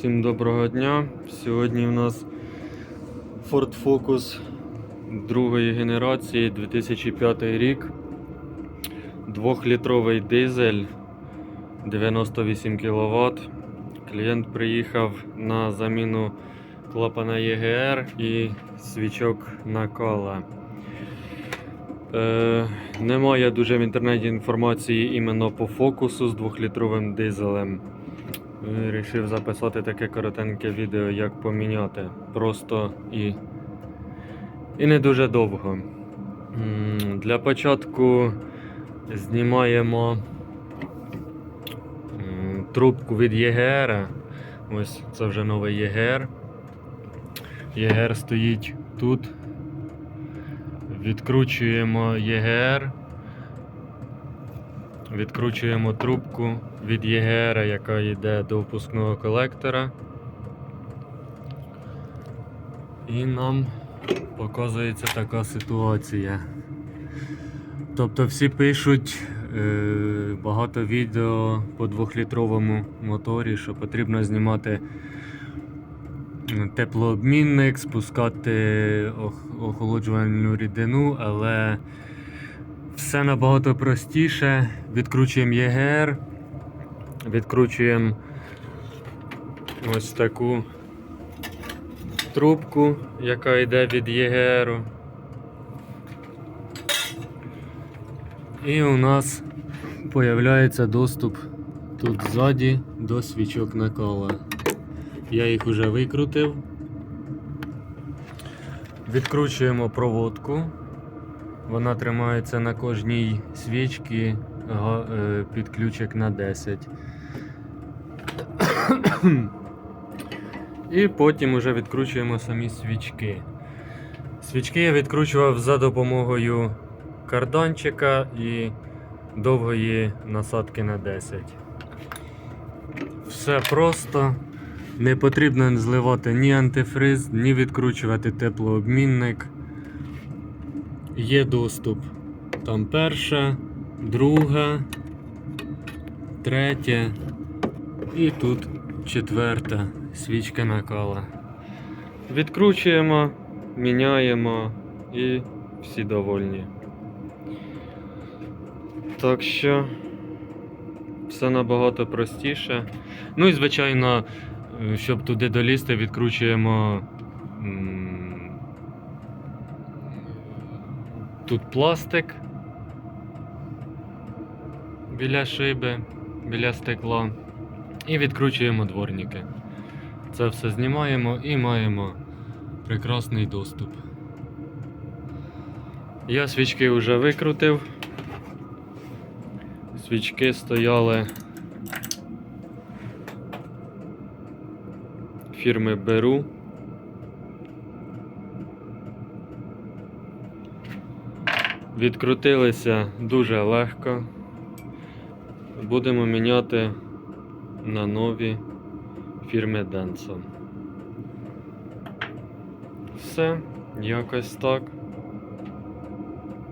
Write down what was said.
Всім доброго дня. Сьогодні у нас Ford Focus другої генерації 2005 рік. Двохлітровий дизель 98 кВт. Клієнт приїхав на заміну клапана ЄГР і свічок накала. Е, немає дуже в інтернеті інформації іменно по фокусу з двохлітровим дизелем. Вирішив записати таке коротеньке відео, як поміняти. Просто і, і не дуже довго. Для початку знімаємо трубку від ЄГР. Ось це вже новий ЄГР. ЄГР стоїть тут. Відкручуємо ЄГР. Відкручуємо трубку від ЄГР, яка йде до впускного колектора. І нам показується така ситуація. Тобто всі пишуть е, багато відео по двохлітровому моторі, що потрібно знімати теплообмінник, спускати охолоджувальну рідину, але все набагато простіше. Відкручуємо ЄГР, відкручуємо ось таку трубку, яка йде від ЄГРу. І у нас появляється доступ тут ззаді до свічок накала. Я їх вже викрутив. Відкручуємо проводку. Вона тримається на кожній свічці е, під ключик на 10. І потім вже відкручуємо самі свічки. Свічки я відкручував за допомогою карданчика і довгої насадки на 10. Все просто. Не потрібно зливати ні антифриз, ні відкручувати теплообмінник. Є доступ. Там перша, друга, третя і тут четверта свічка накала. Відкручуємо, міняємо і всі довольні. Так що все набагато простіше. Ну і звичайно, е, щоб туди долізти, відкручуємо тут пластик біля шиби, біля стекла. І відкручуємо дворники. Це все знімаємо і маємо прекрасний доступ. Я свічки вже викрутив. Свічки стояли фірми Беру. Відкрутилися дуже легко. Будемо міняти на нові фірми Denso. Все, якось так.